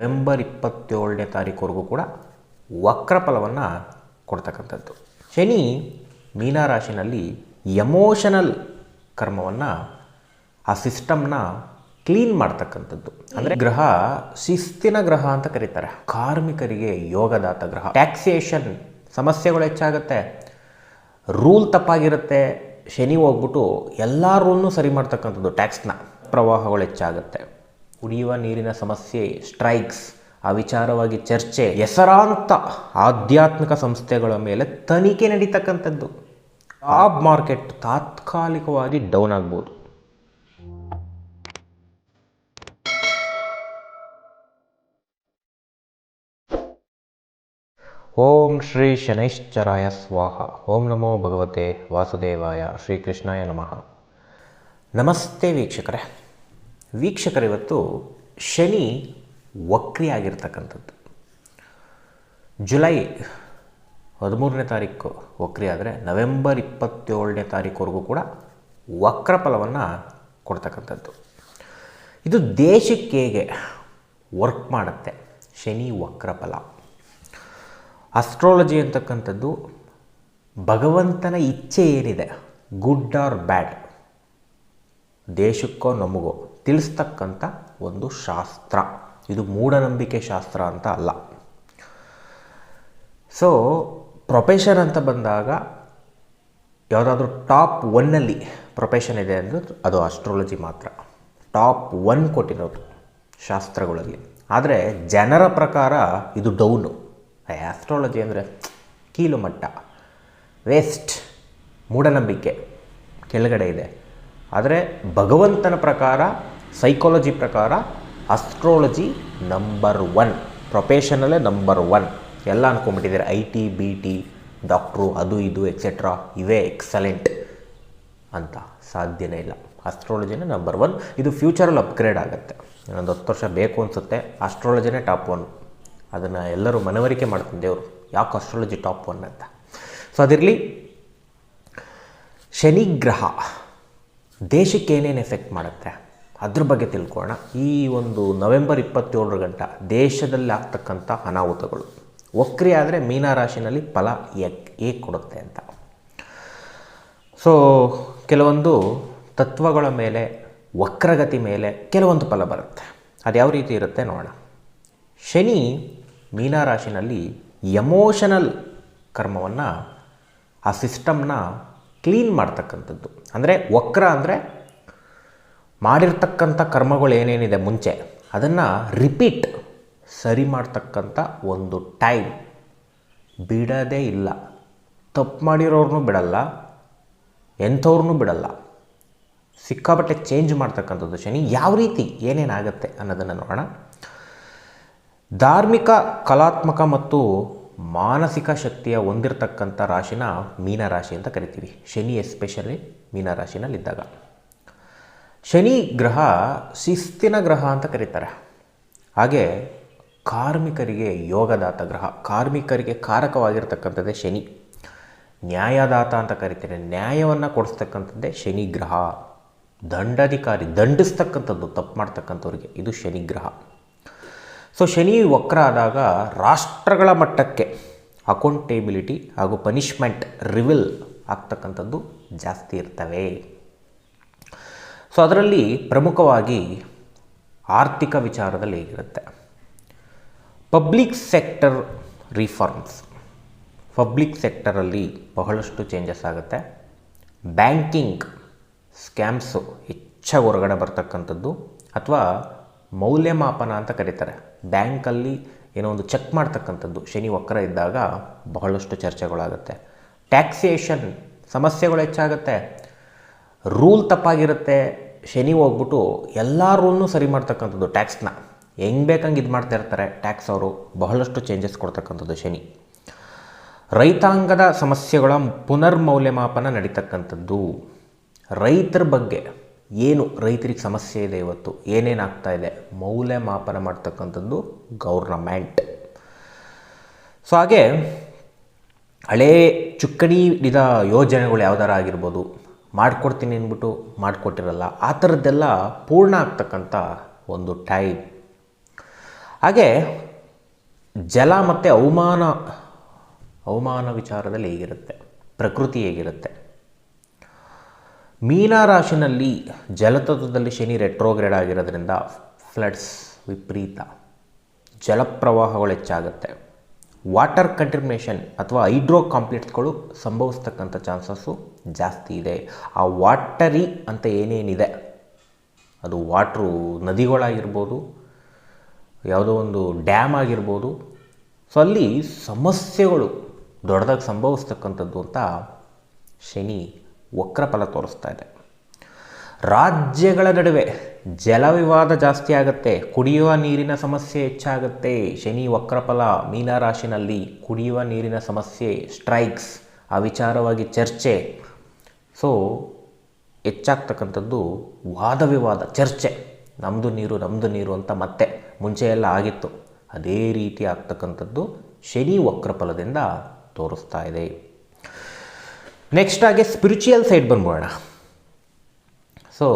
November ಇಪ್ಪತ್ತೇಳನೇ ತಾರೀಕುವರೆಗೂ ಕೂಡ ವಕ್ರ ಫಲವನ್ನು ಕೊಡ್ತಕ್ಕಂಥದ್ದು. ಶನಿ ಮೀನರಾಶಿನಲ್ಲಿ ಎಮೋಷನಲ್ ಕರ್ಮವನ್ನು, ಆ ಸಿಸ್ಟಮ್ನ ಕ್ಲೀನ್ ಮಾಡ್ತಕ್ಕಂಥದ್ದು. ಅಂದರೆ ಗ್ರಹ ಶಿಸ್ತಿನ ಗ್ರಹ ಅಂತ ಕರೀತಾರೆ. ಕಾರ್ಮಿಕರಿಗೆ ಯೋಗದಾತ ಗ್ರಹ. ಟ್ಯಾಕ್ಸೇಷನ್ ಸಮಸ್ಯೆಗಳು ಹೆಚ್ಚಾಗುತ್ತೆ. ರೂಲ್ ತಪ್ಪಾಗಿರುತ್ತೆ. ಶನಿ ಹೋಗ್ಬಿಟ್ಟು ಎಲ್ಲ ರೂಲ್ನೂ ಸರಿ ಮಾಡ್ತಕ್ಕಂಥದ್ದು ಟ್ಯಾಕ್ಸ್ನ ಪ್ರವಾಹಗಳು ಹೆಚ್ಚಾಗುತ್ತೆ. ಕುಡಿಯುವ ನೀರಿನ ಸಮಸ್ಯೆ, ಸ್ಟ್ರೈಕ್ಸ್ ಆ ವಿಚಾರವಾಗಿ ಚರ್ಚೆ, ಹೆಸರಾಂತ ಆಧ್ಯಾತ್ಮಿಕ ಸಂಸ್ಥೆಗಳ ಮೇಲೆ ತನಿಖೆ ನಡೀತಕ್ಕಂಥದ್ದು. ಆಬ್ ಮಾರ್ಕೆಟ್ ತಾತ್ಕಾಲಿಕವಾಗಿ ಡೌನ್ ಆಗ್ಬೋದು. ಓಂ ಶ್ರೀ ಶನೈಶ್ಚರಾಯ ಸ್ವಾಹ. ಓಂ ನಮೋ ಭಗವತೆ ವಾಸುದೇವಾಯ ಶ್ರೀಕೃಷ್ಣಾಯ ನಮಃ. ನಮಸ್ತೆ ವೀಕ್ಷಕರೇ. ವೀಕ್ಷಕರಿವತ್ತು ಶನಿ ವಕ್ರಿಯಾಗಿರ್ತಕ್ಕಂಥದ್ದು. ಜುಲೈ ಹದಿಮೂರನೇ ತಾರೀಕು ವಕ್ರಿ ಆದರೆ ನವೆಂಬರ್ ಇಪ್ಪತ್ತೇಳನೇ ತಾರೀಕುವರೆಗೂ ಕೂಡ ವಕ್ರ ಫಲವನ್ನು ಕೊಡ್ತಕ್ಕಂಥದ್ದು. ಇದು ದೇಶಕ್ಕೆ ಹೇಗೆ ವರ್ಕ್ ಮಾಡುತ್ತೆ? ಶನಿ ವಕ್ರಫಲ ಅಸ್ಟ್ರಾಲಜಿ ಅಂತಕ್ಕಂಥದ್ದು ಭಗವಂತನ ಇಚ್ಛೆ ಏನಿದೆ ಗುಡ್ ಆರ್ ಬ್ಯಾಡ್ ದೇಶಕ್ಕೋ ನಮಗೋ? ತಿಳಿಸ್ತಕ್ಕಂಥ ಒಂದು ಶಾಸ್ತ್ರ. ಇದು ಮೂಢನಂಬಿಕೆ ಶಾಸ್ತ್ರ ಅಂತ ಅಲ್ಲ. ಸೊ ಪ್ರೊಫೆಷನ್ ಅಂತ ಬಂದಾಗ ಯಾವುದಾದ್ರೂ ಟಾಪ್ ಒನ್ನಲ್ಲಿ ಪ್ರೊಫೆಷನ್ ಇದೆ ಅಂದರೆ ಅದು ಆಸ್ಟ್ರಾಲಜಿ ಮಾತ್ರ. ಟಾಪ್ ಒನ್ ಕೊಟ್ಟಿರೋದು ಶಾಸ್ತ್ರಗಳಲ್ಲಿ. ಆದರೆ ಜನರ ಪ್ರಕಾರ ಇದು ಡೌನು ಆಸ್ಟ್ರಾಲಜಿ ಅಂದರೆ ಕೀಲು ಮಟ್ಟ. ವೇಸ್ಟ್ ಮೂಢನಂಬಿಕೆ. ಕೆಳಗಡೆ ಇದೆ. ಆದರೆ ಭಗವಂತನ ಪ್ರಕಾರ ಸೈಕಾಲಜಿ ಪ್ರಕಾರ ಅಸ್ಟ್ರಾಲಜಿ ನಂಬರ್ ಒನ್ ಪ್ರೊಫೆಷನಲ್ಲೇ ನಂಬರ್ ಒನ್ ಎಲ್ಲ ಅನ್ಕೊಂಬಿಟ್ಟಿದ್ದಾರೆ I T B T doctor ಅದು ಇದು ಎಕ್ಸೆಟ್ರಾ ಇವೇ ಎಕ್ಸಲೆಂಟ್ ಅಂತ ಸಾಧ್ಯನೇ ಇಲ್ಲ. ಅಸ್ಟ್ರಾಲಜಿನೇ ನಂಬರ್ ಒನ್ ಇದು ಫ್ಯೂಚರಲ್ಲಿ ಅಪ್ಗ್ರೇಡ್ ಆಗುತ್ತೆ. ಇನ್ನೊಂದು ಹತ್ತು ವರ್ಷ ಬೇಕು ಅನಿಸುತ್ತೆ. ಅಸ್ಟ್ರಾಲಜಿನೇ ಟಾಪ್ ಒನ್ ಅದನ್ನು ಎಲ್ಲರೂ ಮನವರಿಕೆ ಮಾಡ್ತೀನಿ ದೇವರು. ಯಾಕೆ ಅಸ್ಟ್ರಾಲಜಿ ಟಾಪ್ ಒನ್ ಅಂತ. ಸೊ ಅದಿರಲಿ, ಶನಿಗ್ರಹ ದೇಶಕ್ಕೆ ಏನೇನು ಎಫೆಕ್ಟ್ ಮಾಡುತ್ತೆ? ಅದ್ರ ಬಗ್ಗೆ ತಿಳ್ಕೊಳ್ಳೋಣ. ಈ ಒಂದು ನವೆಂಬರ್ ಇಪ್ಪತ್ತೇಳರ ಗಂಟ ದೇಶದಲ್ಲಿ ಆಗ್ತಕ್ಕಂಥ ಅನಾಹುತಗಳು. ವಕ್ರಿ ಆದರೆ ಮೀನರಾಶಿನಲ್ಲಿ ಫಲ ಏಕ್ ಏಕ್ ಕೊಡುತ್ತೆ ಅಂತ. ಸೊ ಕೆಲವೊಂದು ತತ್ವಗಳ ಮೇಲೆ, ವಕ್ರಗತಿ ಮೇಲೆ ಕೆಲವೊಂದು ಫಲ ಬರುತ್ತೆ. ಅದು ಯಾವ ರೀತಿ ಇರುತ್ತೆ ನೋಡೋಣ. ಶನಿ ಮೀನರಾಶಿನಲ್ಲಿ ಎಮೋಷನಲ್ ಕರ್ಮವನ್ನು, ಆ ಸಿಸ್ಟಮ್ನ ಕ್ಲೀನ್ ಮಾಡ್ತಕ್ಕಂಥದ್ದು. ಅಂದರೆ ವಕ್ರ ಅಂದರೆ ಮಾಡಿರ್ತಕ್ಕಂಥ ಕರ್ಮಗಳು ಏನೇನಿದೆ ಮುಂಚೆ, ಅದನ್ನು ರಿಪೀಟ್ ಸರಿ ಮಾಡ್ತಕ್ಕಂಥ ಒಂದು ಟೈಮ್ ಬಿಡೋದೇ ಇಲ್ಲ. ತಪ್ಪು ಮಾಡಿರೋರ್ನೂ ಬಿಡಲ್ಲ, ಎಂಥವ್ರನ್ನೂ ಬಿಡಲ್ಲ. ಸಿಕ್ಕಾಪಟ್ಟೆ ಚೇಂಜ್ ಮಾಡ್ತಕ್ಕಂಥದ್ದು ಶನಿ, ಯಾವ ರೀತಿ ಏನೇನಾಗುತ್ತೆ ಅನ್ನೋದನ್ನು ನೋಡೋಣ. ಧಾರ್ಮಿಕ, ಕಲಾತ್ಮಕ ಮತ್ತು ಮಾನಸಿಕ ಶಕ್ತಿಯ ಹೊಂದಿರತಕ್ಕಂಥ ರಾಶಿನ ಮೀನರಾಶಿ ಅಂತ ಕರಿತೀವಿ. ಶನಿ ಎಸ್ಪೆಷಲಿ ಮೀನರಾಶಿನಲ್ಲಿದ್ದಾಗ. ಶನಿ ಗ್ರಹ ಶಿಸ್ತಿನ ಗ್ರಹ ಅಂತ ಕರೀತಾರೆ. ಹಾಗೆ ಕಾರ್ಮಿಕರಿಗೆ ಯೋಗದಾತ ಗ್ರಹ, ಕಾರ್ಮಿಕರಿಗೆ ಕಾರಕವಾಗಿರ್ತಕ್ಕಂಥದ್ದೇ ಶನಿ. ನ್ಯಾಯದಾತ ಅಂತ ಕರಿತಾರೆ. ನ್ಯಾಯವನ್ನು ಕೊಡಿಸ್ತಕ್ಕಂಥದ್ದೇ ಶನಿ ಗ್ರಹ. ದಂಡಾಧಿಕಾರಿ, ದಂಡಿಸ್ತಕ್ಕಂಥದ್ದು, ತಪ್ಪು ಮಾಡ್ತಕ್ಕಂಥವ್ರಿಗೆ ಇದು ಶನಿ ಗ್ರಹ. ಸೊ ಶನಿ ವಕ್ರ ಆದಾಗ ರಾಷ್ಟ್ರಗಳ ಮಟ್ಟಕ್ಕೆ ಅಕೌಂಟೇಬಿಲಿಟಿ ಹಾಗೂ ಪನಿಷ್ಮೆಂಟ್ ರಿವಿಲ್ ಆಗ್ತಕ್ಕಂಥದ್ದು ಜಾಸ್ತಿ ಇರ್ತವೆ. ಸೊ ಅದರಲ್ಲಿ ಪ್ರಮುಖವಾಗಿ ಆರ್ಥಿಕ ವಿಚಾರದಲ್ಲಿ ಹೇಗಿರುತ್ತೆ? ಪಬ್ಲಿಕ್ ಸೆಕ್ಟರ್ ರಿಫಾರ್ಮ್ಸ್ ಪಬ್ಲಿಕ್ ಸೆಕ್ಟರಲ್ಲಿ ಬಹಳಷ್ಟು ಚೇಂಜಸ್ ಆಗುತ್ತೆ. ಬ್ಯಾಂಕಿಂಗ್ ಸ್ಕ್ಯಾಮ್ಸು ಹೆಚ್ಚಾಗಿ ಹೊರಗಡೆ ಬರ್ತಕ್ಕಂಥದ್ದು ಅಥವಾ ಮೌಲ್ಯಮಾಪನ ಅಂತ ಕರೀತಾರೆ. ಬ್ಯಾಂಕಲ್ಲಿ ಏನೋ ಒಂದು ಚೆಕ್ ಮಾಡ್ತಕ್ಕಂಥದ್ದು. ಶನಿ ವಕ್ರ ಇದ್ದಾಗ ಬಹಳಷ್ಟು ಚರ್ಚೆಗಳಾಗುತ್ತೆ. ಟ್ಯಾಕ್ಸೇಷನ್ ಸಮಸ್ಯೆಗಳು ಹೆಚ್ಚಾಗುತ್ತೆ. ರೂಲ್ ತಪ್ಪಾಗಿರುತ್ತೆ, ಶನಿ ಹೋಗ್ಬಿಟ್ಟು ಎಲ್ಲ ರೂಲ್ನು ಸರಿ ಮಾಡ್ತಕ್ಕಂಥದ್ದು ಟ್ಯಾಕ್ಸ್ನ ಹೆಂಗೆ ಬೇಕಂಗೆ ಇದು ಮಾಡ್ತಾ ಇರ್ತಾರೆ ಟ್ಯಾಕ್ಸ್ ಅವರು ಬಹಳಷ್ಟು ಚೇಂಜಸ್ ಕೊಡ್ತಕ್ಕಂಥದ್ದು ಶನಿ. ರೈತಾಂಗದ ಸಮಸ್ಯೆಗಳ ಪುನರ್ಮೌಲ್ಯಮಾಪನ ನಡೀತಕ್ಕಂಥದ್ದು. ರೈತರ ಬಗ್ಗೆ ಏನು, ರೈತರಿಗೆ ಸಮಸ್ಯೆ ಇದೆ ಇವತ್ತು, ಏನೇನಾಗ್ತಾ ಇದೆ, ಮೌಲ್ಯಮಾಪನ ಮಾಡ್ತಕ್ಕಂಥದ್ದು ಗೌರ್ನಮೆಂಟ್. ಸೊ ಹಾಗೆ ಹಳೇ ಚುಕ್ಕಣಿ ಇದ ಯೋಜನೆಗಳು ಯಾವ್ದಾರ ಆಗಿರ್ಬೋದು ಮಾಡಿಕೊಡ್ತೀನಿ ಅಂದ್ಬಿಟ್ಟು ಮಾಡಿಕೊಟ್ಟಿರಲ್ಲ, ಆ ಥರದ್ದೆಲ್ಲ ಪೂರ್ಣ ಆಗ್ತಕ್ಕಂಥ ಒಂದು ಟೈಮ್ ಹಾಗೆ ಜಲ ಮತ್ತು ಅವಮಾನ ಅವಮಾನ ವಿಚಾರದಲ್ಲಿ ಹೇಗಿರುತ್ತೆ? ಪ್ರಕೃತಿ ಹೇಗಿರುತ್ತೆ? ಮೀನರಾಶಿನಲ್ಲಿ ಜಲತತ್ವದಲ್ಲಿ ಶನಿ ರೆಟ್ರೋಗ್ರೇಡ್ ಆಗಿರೋದ್ರಿಂದ ಫ್ಲಡ್ಸ್ ವಿಪರೀತ, ಜಲಪ್ರವಾಹಗಳು ಹೆಚ್ಚಾಗುತ್ತೆ. ವಾಟರ್ ಕಂಟ್ರಿಮಿನೇಷನ್ ಅಥವಾ ಹೈಡ್ರೋ ಕಾಂಪ್ಲೆಕ್ಸ್ಗಳು ಸಂಭವಿಸ್ತಕ್ಕಂಥ ಚಾನ್ಸಸ್ಸು ಜಾಸ್ತಿ ಇದೆ. ಆ ವಾಟರಿ ಅಂತ ಏನೇನಿದೆ? ಅದು ವಾಟ್ರು ನದಿಗಳಾಗಿರ್ಬೋದು, ಯಾವುದೋ ಒಂದು ಡ್ಯಾಮ್ ಆಗಿರ್ಬೋದು. ಸೊ, ಅಲ್ಲಿ ಸಮಸ್ಯೆಗಳು ದೊಡ್ಡದಾಗಿ ಸಂಭವಿಸ್ತಕ್ಕಂಥದ್ದು ಅಂತ ಶನಿ ವಕ್ರಫಲ ತೋರಿಸ್ತಾ ಇದೆ. ರಾಜ್ಯಗಳ ನಡುವೆ ಜಲವಿವಾದ ಜಾಸ್ತಿ ಆಗುತ್ತೆ, ಕುಡಿಯುವ ನೀರಿನ ಸಮಸ್ಯೆ ಹೆಚ್ಚಾಗುತ್ತೆ. ಶನಿ, ವಕ್ರಫಲ, ಮೀನರಾಶಿನಲ್ಲಿ ಕುಡಿಯುವ ನೀರಿನ ಸಮಸ್ಯೆ ಸ್ಟ್ರೈಕ್ಸ್ ಆ ವಿಚಾರವಾಗಿ ಚರ್ಚೆ. ಸೊ ಹೆಚ್ಚಾಗ್ತಕ್ಕಂಥದ್ದು ವಾದವಿವಾದ ಚರ್ಚೆ. ನಮ್ಮದು ನೀರು ನಮ್ಮದು ನೀರು ಅಂತ ಮತ್ತೆ ಮುಂಚೆ ಎಲ್ಲ ಆಗಿತ್ತು. ಅದೇ ರೀತಿ ಆಗ್ತಕ್ಕಂಥದ್ದು ಶನಿ, ವಕ್ರಫಲದಿಂದ ತೋರಿಸ್ತಾ ಇದೆ. ನೆಕ್ಸ್ಟ್ ಆಗಿ ಸ್ಪಿರಿಚುಯಲ್ ಸೈಡ್ ಬಂದ್ಬೋಣ ಸೊ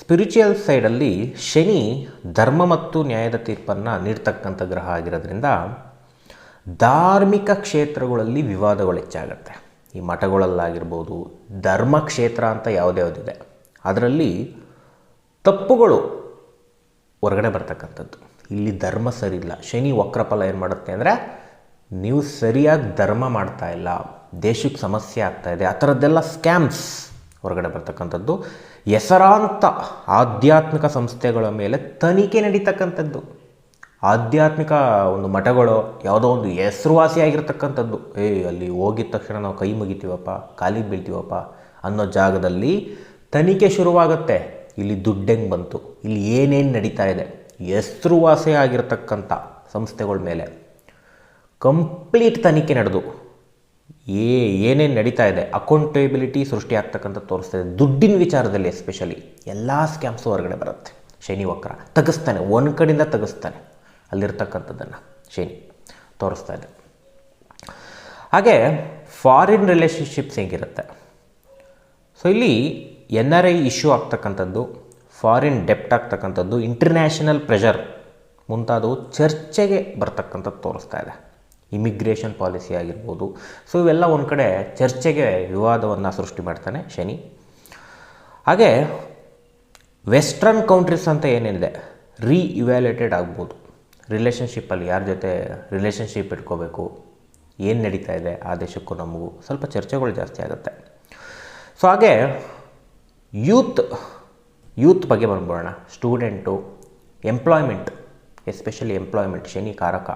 ಸ್ಪಿರಿಚುಯಲ್ ಸೈಡಲ್ಲಿ ಶನಿ ಧರ್ಮ ಮತ್ತು ನ್ಯಾಯದ ತೀರ್ಪನ್ನು ನೀಡ್ತಕ್ಕಂಥ ಗ್ರಹ ಆಗಿರೋದ್ರಿಂದ ಧಾರ್ಮಿಕ ಕ್ಷೇತ್ರಗಳಲ್ಲಿ ವಿವಾದಗಳು ಹೆಚ್ಚಾಗುತ್ತೆ. ಈ ಮಠಗಳಲ್ಲಾಗಿರ್ಬೋದು, ಧರ್ಮ ಕ್ಷೇತ್ರ ಅಂತ ಯಾವುದ್ಯಾವುದಿದೆ ಅದರಲ್ಲಿ ತಪ್ಪುಗಳು ಹೊರಗಡೆ ಬರ್ತಕ್ಕಂಥದ್ದು. ಇಲ್ಲಿ ಧರ್ಮ ಸರಿ ಇಲ್ಲ ಶನಿ ವಕ್ರಫಲ ಏನು ಮಾಡುತ್ತೆ ಅಂದರೆ ನೀವು ಸರಿಯಾಗಿ ಧರ್ಮ ಮಾಡ್ತಾ ಇಲ್ಲ, ದೇಶಕ್ಕೆ ಸಮಸ್ಯೆ ಆಗ್ತಾ ಇದೆ, ಆ ಥರದ್ದೆಲ್ಲ ಸ್ಕ್ಯಾಮ್ಸ್. ಹೊರಗಡೆ ಬರ್ತಕ್ಕಂಥದ್ದು. ಹೆಸರಾಂತ ಆಧ್ಯಾತ್ಮಿಕ ಸಂಸ್ಥೆಗಳ ಮೇಲೆ ತನಿಖೆ ನಡೀತಕ್ಕಂಥದ್ದು. ಆಧ್ಯಾತ್ಮಿಕ ಒಂದು ಮಠಗಳು, ಯಾವುದೋ ಒಂದು ಹೆಸರುವಾಸಿಯಾಗಿರ್ತಕ್ಕಂಥದ್ದು ಏ, ಅಲ್ಲಿ ಹೋಗಿದ ತಕ್ಷಣ ನಾವು ಕೈ ಮುಗಿತೀವಪ್ಪ ಕಾಲಿಗೆ ಬೀಳ್ತೀವಪ್ಪ ಅನ್ನೋ ಜಾಗದಲ್ಲಿ ತನಿಖೆ ಶುರುವಾಗುತ್ತೆ. ಇಲ್ಲಿ ದುಡ್ಡು ಹೆಂಗೆ ಬಂತು? ಇಲ್ಲಿ ಏನೇನು ನಡೀತಾ ಇದೆ? ಹೆಸರುವಾಸಿ ಆಗಿರ್ತಕ್ಕಂಥ ಸಂಸ್ಥೆಗಳ ಮೇಲೆ. ಕಂಪ್ಲೀಟ್ ತನಿಖೆ ನಡೆದು ಏ, ಏನೇನು ನಡೀತಾ ಇದೆ? ಅಕೌಂಟೇಬಿಲಿಟಿ ಸೃಷ್ಟಿ ಆಗ್ತಕ್ಕಂಥ ತೋರಿಸ್ತಾ ಇದೆ. ದುಡ್ಡಿನ ವಿಚಾರದಲ್ಲಿ ಎಸ್ಪೆಷಲಿ ಎಲ್ಲ ಸ್ಕ್ಯಾಮ್ಸು ಹೊರಗಡೆ ಬರುತ್ತೆ. ಶನಿ ವಕ್ರ ತೆಗೆಸ್ತಾನೆ, ಒಂದು ಕಡೆಯಿಂದ ತೆಗೆಸ್ತಾನೆ ಅಲ್ಲಿರ್ತಕ್ಕಂಥದ್ದನ್ನು ಶನಿ ತೋರಿಸ್ತಾ ಇದೆ. ಹಾಗೆ ಫಾರಿನ್ ರಿಲೇಷನ್ಶಿಪ್ಸ್ ಹೇಗಿರುತ್ತೆ? ಸೊ ಇಲ್ಲಿ ಎನ್ ಆರ್ ಐ ಇಶ್ಯೂ ಆಗ್ತಕ್ಕಂಥದ್ದು ಫಾರಿನ್ ಡೆಪ್ಟ್ ಆಗ್ತಕ್ಕಂಥದ್ದು ಇಂಟರ್ನ್ಯಾಷನಲ್ ಪ್ರೆಷರ್ ಮುಂತಾದವು ಚರ್ಚೆಗೆ ಬರ್ತಕ್ಕಂಥದ್ದು ತೋರಿಸ್ತಾ ಇದೆ. ಇಮಿಗ್ರೇಷನ್ ಪಾಲಿಸಿ ಆಗಿರ್ಬೋದು. ಸೊ ಇವೆಲ್ಲ ಒಂದು ಕಡೆ ಚರ್ಚೆಗೆ ವಿವಾದವನ್ನು ಸೃಷ್ಟಿ ಮಾಡ್ತಾನೆ ಶನಿ. ಹಾಗೆ ವೆಸ್ಟ್ರನ್ ಕೌಂಟ್ರೀಸ್ ಅಂತ ಏನೇನಿದೆ ರೀ ಇವ್ಯಾಲ್ಯೂಟೆಡ್ ಆಗ್ಬೋದು ರಿಲೇಷನ್ಶಿಪ್ಪಲ್ಲಿ ಯಾರ ಜೊತೆ ರಿಲೇಷನ್ಶಿಪ್ ಇಟ್ಕೋಬೇಕು, ಏನು ನಡೀತಾ ಇದೆ ಆ ದೇಶಕ್ಕೂ ನಮಗೂ ಸ್ವಲ್ಪ ಚರ್ಚೆಗಳು ಜಾಸ್ತಿ ಆಗುತ್ತೆ. ಸೊ ಹಾಗೆ ಯೂತ್ ಯೂತ್ ಬಗ್ಗೆ ಬಂದ್ಬಿಡೋಣ. Student employment especially employment Shani ಕಾರಕ.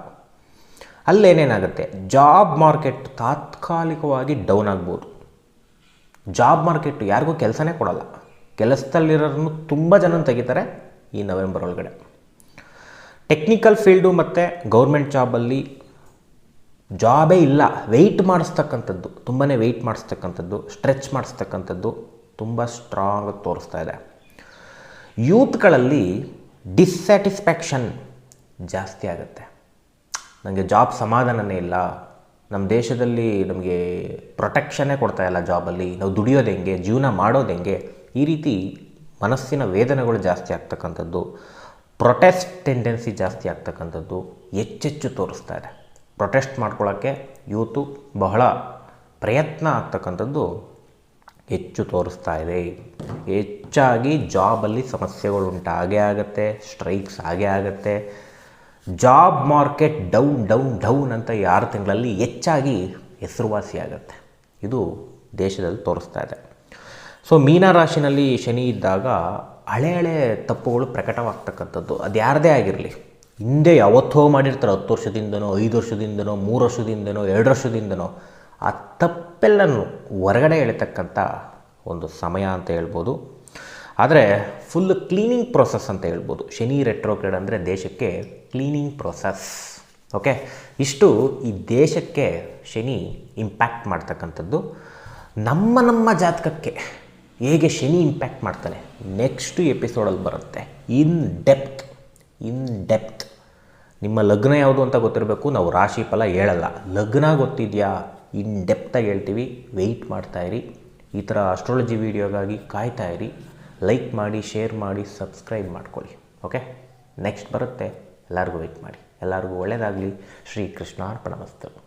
ಅಲ್ಲೇನೇನಾಗುತ್ತೆ? ಜಾಬ್ ಮಾರ್ಕೆಟ್ ತಾತ್ಕಾಲಿಕವಾಗಿ ಡೌನ್ ಆಗ್ಬೋದು. ಜಾಬ್ ಮಾರ್ಕೆಟ್ ಯಾರಿಗೂ ಕೆಲಸನೇ ಕೊಡಲ್ಲ. ಕೆಲಸದಲ್ಲಿರೋರನ್ನು ತುಂಬ ಜನ ತೆಗಿತಾರೆ ಈ ನವೆಂಬರ್ ಒಳಗಡೆ. ಟೆಕ್ನಿಕಲ್ ಫೀಲ್ಡು ಮತ್ತು ಗೌರ್ಮೆಂಟ್ ಜಾಬಲ್ಲಿ ಜಾಬೇ ಇಲ್ಲ. ವೆಯ್ಟ್ ಮಾಡಿಸ್ತಕ್ಕಂಥದ್ದು ತುಂಬಾ ವೆಯ್ಟ್ ಮಾಡಿಸ್ತಕ್ಕಂಥದ್ದು ಸ್ಟ್ರೆಚ್ ಮಾಡಿಸ್ತಕ್ಕಂಥದ್ದು ತುಂಬ ಸ್ಟ್ರಾಂಗ್ ತೋರಿಸ್ತಾ ಇದೆ. ಯೂತ್ಗಳಲ್ಲಿ ಡಿಸ್ಸ್ಯಾಟಿಸ್ಫ್ಯಾಕ್ಷನ್ ಜಾಸ್ತಿ ಆಗುತ್ತೆ. ನನಗೆ ಜಾಬ್ ಸಮಾಧಾನನೇ ಇಲ್ಲ. ನಮ್ಮ ದೇಶದಲ್ಲಿ ನಮಗೆ ಪ್ರೊಟೆಕ್ಷನ್ನೇ ಕೊಡ್ತಾ ಇಲ್ಲ ಜಾಬಲ್ಲಿ. ನಾವು ದುಡಿಯೋದು ಹೆಂಗೆ, ಜೀವನ ಮಾಡೋದು ಹೆಂಗೆ? ಈ ರೀತಿ ಮನಸ್ಸಿನ ವೇದನೆಗಳು ಜಾಸ್ತಿ ಆಗ್ತಕ್ಕಂಥದ್ದು. ಪ್ರೊಟೆಸ್ಟ್ ಟೆಂಡೆನ್ಸಿ ಜಾಸ್ತಿ ಆಗ್ತಕ್ಕಂಥದ್ದು ಹೆಚ್ಚೆಚ್ಚು ತೋರಿಸ್ತಾ ಇದೆ. ಪ್ರೊಟೆಸ್ಟ್ ಮಾಡ್ಕೊಳ್ಳೋಕ್ಕೆ ಯೂತು ಬಹಳ ಪ್ರಯತ್ನ ಆಗ್ತಕ್ಕಂಥದ್ದು ಹೆಚ್ಚು ತೋರಿಸ್ತಾ ಇದೆ. ಹೆಚ್ಚಾಗಿ ಜಾಬಲ್ಲಿ ಸಮಸ್ಯೆಗಳು ಉಂಟಾಗೇ ಆಗುತ್ತೆ, ಸ್ಟ್ರೈಕ್ಸ್ ಆಗೇ ಆಗುತ್ತೆ. Job market down down down ಅಂತ ಈ ಆರು ತಿಂಗಳಲ್ಲಿ ಹೆಚ್ಚಾಗಿ ಹೆಸರುವಾಸಿ ಆಗುತ್ತೆ ಇದು ದೇಶದಲ್ಲಿ ತೋರಿಸ್ತಾ ಇದೆ. ಸೊ ಮೀನರಾಶಿನಲ್ಲಿ ಶನಿ ಇದ್ದಾಗ ಹಳೆ ಹಳೆ ತಪ್ಪುಗಳು ಪ್ರಕಟವಾಗ್ತಕ್ಕಂಥದ್ದು. ಅದು ಯಾರದೇ ಆಗಿರಲಿ. ಹಿಂದೆ ಯಾವತ್ತೋ ಮಾಡಿರ್ತಾರೆ, ಹತ್ತು ವರ್ಷದಿಂದನೋ, ಐದು ವರ್ಷದಿಂದನೋ, ಮೂರು ವರ್ಷದಿಂದನೋ, ಎರಡು ವರ್ಷದಿಂದನೋ, ಆ ತಪ್ಪೆಲ್ಲನೂ ಹೊರಗಡೆ ಎಳಿತಕ್ಕಂಥ ಒಂದು ಸಮಯ ಅಂತ ಹೇಳ್ಬೋದು. ಆದರೆ ಫುಲ್ ಕ್ಲೀನಿಂಗ್ ಪ್ರೊಸೆಸ್ ಅಂತ ಹೇಳ್ಬೋದು. ಶನಿ ರೆಟ್ರೋಗ್ರೇಡ್ ಅಂದರೆ ದೇಶಕ್ಕೆ ಕ್ಲೀನಿಂಗ್ ಪ್ರೊಸೆಸ್ ಓಕೆ ಇಷ್ಟು ಈ ದೇಶಕ್ಕೆ ಶನಿ ಇಂಪ್ಯಾಕ್ಟ್ ಮಾಡ್ತಕ್ಕಂಥದ್ದು. ನಮ್ಮ ನಮ್ಮ ಜಾತಕಕ್ಕೆ ಹೇಗೆ ಶನಿ ಇಂಪ್ಯಾಕ್ಟ್ ಮಾಡ್ತಾನೆ? ನೆಕ್ಸ್ಟ್ ಎಪಿಸೋಡಲ್ಲಿ ಬರುತ್ತೆ. ಇನ್ ಡೆಪ್ತ್ ಇನ್ ಡೆಪ್ತ್ ನಿಮ್ಮ ಲಗ್ನ ಯಾವುದು ಅಂತ ಗೊತ್ತಿರಬೇಕು? ನಾವು ರಾಶಿ ಫಲ ಹೇಳಲ್ಲ. ಲಗ್ನ ಗೊತ್ತಿದೆಯಾ? ಇನ್ ಡೆಪ್ತಾಗಿ ಹೇಳ್ತೀವಿ. ವೆಯ್ಟ್ ಮಾಡ್ತಾಯಿರಿ ಈ ಥರ ಅಸ್ಟ್ರಾಲಜಿ ವೀಡಿಯೋಗಾಗಿ ಕಾಯ್ತಾ ಇರಿ. ಲೈಕ್ ಮಾಡಿ ಶೇರ್ ಮಾಡಿ ಸಬ್ಸ್ಕ್ರೈಬ್ ಮಾಡ್ಕೊಳ್ಳಿ. ಓಕೆ ನೆಕ್ಸ್ಟ್ ಬರುತ್ತೆ. ಎಲ್ಲರಿಗೂ ವೆಯ್ಟ್ ಮಾಡಿ. ಎಲ್ಲರಿಗೂ ಒಳ್ಳೆಯದಾಗಲಿ ಶ್ರೀ ಕೃಷ್ಣಾರ್ಪಣಮಸ್ತು